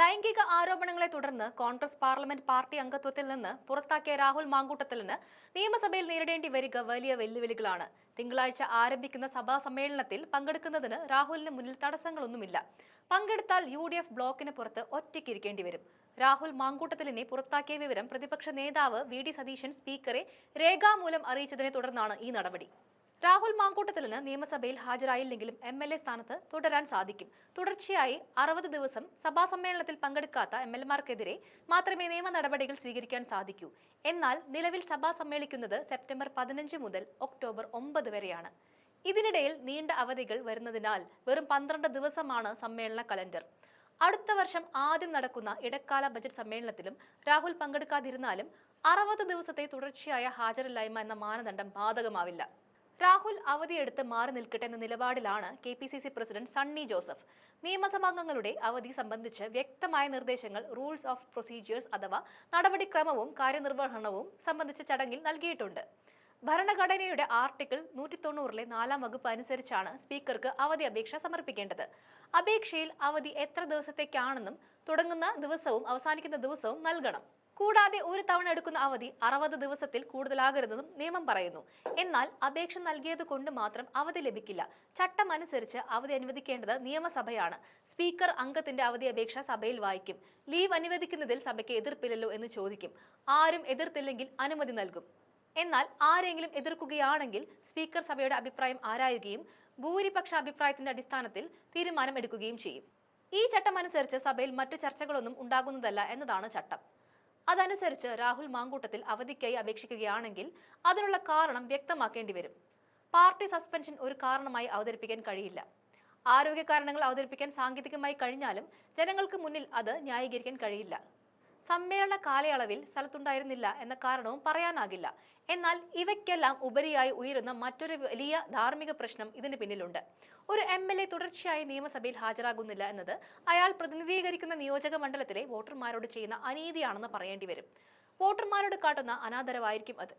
ലൈംഗിക ആരോപണങ്ങളെ തുടർന്ന് കോൺഗ്രസ് പാർലമെന്റ് പാർട്ടി അംഗത്വത്തിൽ നിന്ന് പുറത്താക്കിയ രാഹുൽ മാങ്കൂട്ടത്തലിന് നിയമസഭയിൽ നേരിടേണ്ടി വരിക വലിയ വെല്ലുവിളികളാണ്. തിങ്കളാഴ്ച ആരംഭിക്കുന്ന സഭാ സമ്മേളനത്തിൽ പങ്കെടുക്കുന്നതിന് രാഹുലിന് മുന്നിൽ തടസ്സങ്ങളൊന്നുമില്ല. പങ്കെടുത്താൽ യു ഡി എഫ് ബ്ലോക്കിന് പുറത്ത് ഒറ്റയ്ക്കിരിക്കേണ്ടി വരും. രാഹുൽ മാങ്കൂട്ടത്തലിനെ പുറത്താക്കിയ വിവരം പ്രതിപക്ഷ നേതാവ് വി ഡി സതീശൻ സ്പീക്കറെ രേഖാമൂലം അറിയിച്ചതിനെ തുടർന്നാണ് ഈ നടപടി. രാഹുൽ മാങ്കൂട്ടത്തിലിന് നിയമസഭയിൽ ഹാജരായില്ലെങ്കിലും എം എൽ എ സ്ഥാനത്ത് തുടരാൻ സാധിക്കും. തുടർച്ചയായി അറുപത് ദിവസം സഭാ സമ്മേളനത്തിൽ പങ്കെടുക്കാത്ത എം എൽ എമാർക്കെതിരെ മാത്രമേ നിയമ നടപടികൾ സ്വീകരിക്കാൻ സാധിക്കൂ. എന്നാൽ നിലവിൽ സഭ സമ്മേളിക്കുന്നത് സെപ്റ്റംബർ പതിനഞ്ച് മുതൽ ഒക്ടോബർ ഒമ്പത് വരെയാണ്. ഇതിനിടയിൽ നീണ്ട അവധികൾ വരുന്നതിനാൽ വെറും പന്ത്രണ്ട് ദിവസമാണ് സമ്മേളന കലണ്ടർ. അടുത്ത വർഷം ആദ്യം നടക്കുന്ന ഇടക്കാല ബജറ്റ് സമ്മേളനത്തിലും രാഹുൽ പങ്കെടുക്കാതിരുന്നാലും അറുപത് ദിവസത്തെ തുടർച്ചയായ ഹാജരില്ലായ്മ എന്ന മാനദണ്ഡം ബാധകമാവില്ല. രാഹുൽ അവധിയെടുത്ത് മാറി നിൽക്കട്ടെ എന്ന നിലപാടിലാണ് K P C C president Sunny Joseph. നിയമസഭാംഗങ്ങളുടെ അവധി സംബന്ധിച്ച് വ്യക്തമായ നിർദ്ദേശങ്ങൾ റൂൾസ് ഓഫ് പ്രൊസീജിയേഴ്സ് അഥവാ നടപടിക്രമവും കാര്യനിർവഹണവും സംബന്ധിച്ച ചടങ്ങിൽ നൽകിയിട്ടുണ്ട്. ഭരണഘടനയുടെ ആർട്ടിക്കിൾ നൂറ്റി തൊണ്ണൂറിലെ നാലാം വകുപ്പ് അനുസരിച്ചാണ് സ്പീക്കർക്ക് അവധി അപേക്ഷ സമർപ്പിക്കേണ്ടത്. അപേക്ഷയിൽ അവധി എത്ര ദിവസത്തേക്കാണെന്നും തുടങ്ങുന്ന ദിവസവും അവസാനിക്കുന്ന ദിവസവും നൽകണം. കൂടാതെ ഒരു തവണ എടുക്കുന്ന അവധി അറുപത് ദിവസത്തിൽ കൂടുതലാകരുതെന്നും നിയമം പറയുന്നു. എന്നാൽ അപേക്ഷ നൽകിയത് കൊണ്ട് മാത്രം അവധി ലഭിക്കില്ല. ചട്ടം അനുസരിച്ച് അവധി അനുവദിക്കേണ്ടത് നിയമസഭയാണ്. സ്പീക്കർ അംഗത്തിന്റെ അവധി അപേക്ഷ സഭയിൽ വായിക്കും. ലീവ് അനുവദിക്കുന്നതിൽ സഭയ്ക്ക് എതിർപ്പില്ലല്ലോ എന്ന് ചോദിക്കും. ആരും എതിർത്തില്ലെങ്കിൽ അനുമതി നൽകും. എന്നാൽ ആരെങ്കിലും എതിർക്കുകയാണെങ്കിൽ സ്പീക്കർ സഭയുടെ അഭിപ്രായം ആരായുകയും ഭൂരിപക്ഷ അഭിപ്രായത്തിന്റെ അടിസ്ഥാനത്തിൽ തീരുമാനം എടുക്കുകയും ചെയ്യും. ഈ ചട്ടം അനുസരിച്ച് സഭയിൽ മറ്റു ചർച്ചകളൊന്നും ഉണ്ടാകുന്നതല്ല എന്നതാണ് ചട്ടം. അതനുസരിച്ച് രാഹുൽ മാങ്കൂട്ടത്തിൽ അവധിക്കായി അപേക്ഷിക്കുകയാണെങ്കിൽ അതിനുള്ള കാരണം വ്യക്തമാക്കേണ്ടി വരും. പാർട്ടി സസ്പെൻഷൻ ഒരു കാരണമായി അവതരിപ്പിക്കാൻ കഴിയില്ല. ആരോഗ്യ കാരണങ്ങൾ അവതരിപ്പിക്കാൻ സാങ്കേതികമായി കഴിഞ്ഞാലും ജനങ്ങൾക്ക് മുന്നിൽ അത് ന്യായീകരിക്കാൻ കഴിയില്ല. സമ്മേളന കാലയളവിൽ സ്ഥലത്തുണ്ടായിരുന്നില്ല എന്ന കാരണവും പറയാനാകില്ല. എന്നാൽ ഇവയ്ക്കെല്ലാം ഉപരിയായി ഉയരുന്ന മറ്റൊരു വലിയ ധാർമ്മിക പ്രശ്നം ഇതിന് പിന്നിലുണ്ട്. ഒരു എം എൽ എ തുടർച്ചയായി നിയമസഭയിൽ ഹാജരാകുന്നില്ല എന്നത് അയാൾ പ്രതിനിധീകരിക്കുന്ന നിയോജക മണ്ഡലത്തിലെ വോട്ടർമാരോട് ചെയ്യുന്ന അനീതിയാണെന്ന് പറയേണ്ടി വരും. വോട്ടർമാരോട് കാട്ടുന്ന അനാദരവായിരിക്കും അത്.